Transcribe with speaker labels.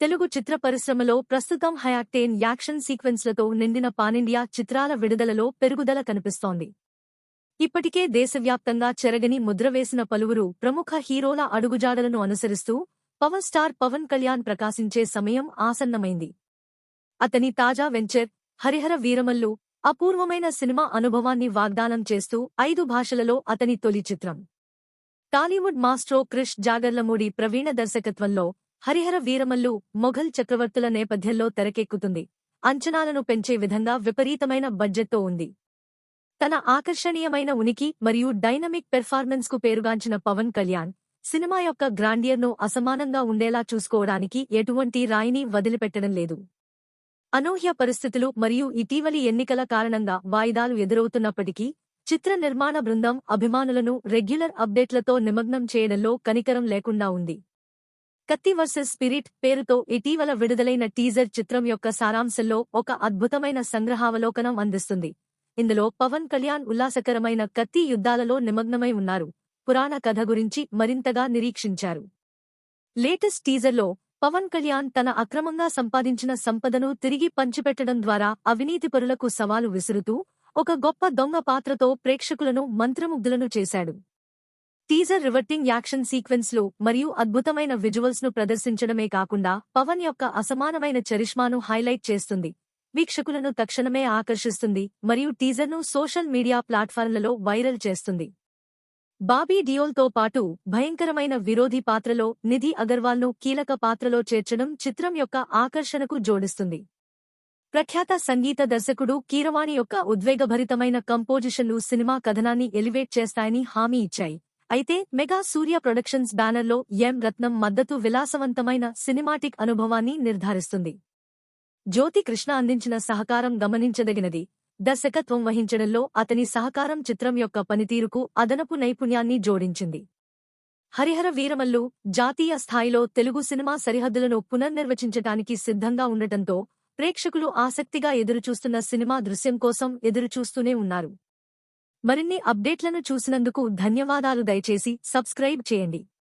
Speaker 1: తెలుగు చిత్ర పరిశ్రమలో ప్రస్తుతం హయాక్టేన్ యాక్షన్ సీక్వెన్స్లతో నిండిన పానిండియా చిత్రాల విడుదలలో పెరుగుదల కనిపిస్తోంది. ఇప్పటికే దేశవ్యాప్తంగా చెరగని ముద్రవేసిన పలువురు ప్రముఖ హీరోల అడుగుజాడలను అనుసరిస్తూ పవర్ స్టార్ పవన్ కళ్యాణ్ ప్రకాశించే సమయం ఆసన్నమైంది. అతని తాజా వెంచర్ హరిహర వీరమల్లు అపూర్వమైన సినిమా అనుభవాన్ని వాగ్దానం చేస్తూ ఐదు భాషలలో అతని తొలి చిత్రం. టాలీవుడ్ మాస్ట్రో క్రిష్ జాగర్లమూడి ప్రవీణ దర్శకత్వంలో హరిహర వీరమల్లు మొఘల్ చక్రవర్తుల నేపథ్యంలో తెరకెక్కుతుంది. అంచనాలను పెంచే విధంగా విపరీతమైన బడ్జెట్తో ఉంది. తన ఆకర్షణీయమైన ఉనికి మరియు డైనమిక్ పెర్ఫార్మెన్స్కు పేరుగాంచిన పవన్ కళ్యాణ్ సినిమా యొక్క గ్రాండియర్ను అసమానంగా ఉండేలా చూసుకోవడానికి ఎటువంటి రాయిని వదిలిపెట్టడం లేదు. అనూహ్య పరిస్థితులు మరియు ఇటీవలి ఎన్నికల కారణంగా వాయిదాలు ఎదురవుతున్నప్పటికీ చిత్ర నిర్మాణ బృందం అభిమానులను రెగ్యులర్ అప్డేట్లతో నిమగ్నం చేయడంలో కనికరం లేకుండా ఉంది. కత్తి వర్సెస్ స్పిరిట్ పేరుతో ఇటీవల విడుదలైన టీజర్ చిత్రం యొక్క సారాంశంలో ఒక అద్భుతమైన సంగ్రహావలోకనం అందిస్తుంది. ఇందులో పవన్ కళ్యాణ్ ఉల్లాసకరమైన కత్తి యుద్ధాలలో నిమగ్నమై ఉన్నారు. పురాణ కథ గురించి మరింతగా నిరీక్షించారు. లేటెస్ట్ టీజర్లో పవన్ కళ్యాణ్ తన అక్రమంగా సంపాదించిన సంపదను తిరిగి పంచిపెట్టడం ద్వారా అవినీతిపరులకు సవాలు విసురుతూ ఒక గొప్ప దొంగ పాత్రతో ప్రేక్షకులను మంత్రముగ్ధులను చేశాడు. టీజర్ రివర్టింగ్ యాక్షన్ సీక్వెన్స్లు మరియు అద్భుతమైన విజువల్స్ను ప్రదర్శించడమే కాకుండా పవన్ యొక్క అసమానమైన చరిష్మాను హైలైట్ చేస్తుంది. వీక్షకులను తక్షణమే ఆకర్షిస్తుంది మరియు టీజర్ను సోషల్ మీడియా ప్లాట్ఫామ్లలో వైరల్ చేస్తుంది. బాబీ డియోల్తో పాటు భయంకరమైన విరోధి పాత్రలో నిధి అగర్వాల్ను కీలక పాత్రలో చేర్చడం చిత్రం యొక్క ఆకర్షణకు జోడిస్తుంది. ప్రఖ్యాత సంగీత దర్శకుడు కీరవాణి యొక్క ఉద్వేగభరితమైన కంపోజిషన్లు సినిమా కథనాన్ని ఎలివేట్ చేస్తాయని హామీ ఇచ్చాయి. అయితే మెగా సూర్య ప్రొడక్షన్స్ బ్యానర్లో ఎం రత్నం మద్దతు విలాసవంతమైన సినిమాటిక్ అనుభవాన్ని నిర్ధారిస్తుంది. జ్యోతి కృష్ణ అందించిన సహకారం గమనించదగినది. దర్శకత్వం వహించడంలో అతని సహకారం చిత్రం యొక్క పనితీరుకు అదనపు నైపుణ్యాన్ని జోడించింది. హరిహర వీరమల్లు జాతీయ స్థాయిలో తెలుగు సినిమా సరిహద్దులను పునర్నిర్వచించటానికి సిద్ధంగా ఉండటంతో ప్రేక్షకులు ఆసక్తిగా ఎదురుచూస్తున్న సినిమా దృశ్యం కోసం ఎదురుచూస్తూనే ఉన్నారు. మరిన్ని అప్డేట్లను చూసినందుకు ధన్యవాదాలు దయచేసి సబ్స్క్రైబ్ చేయండి.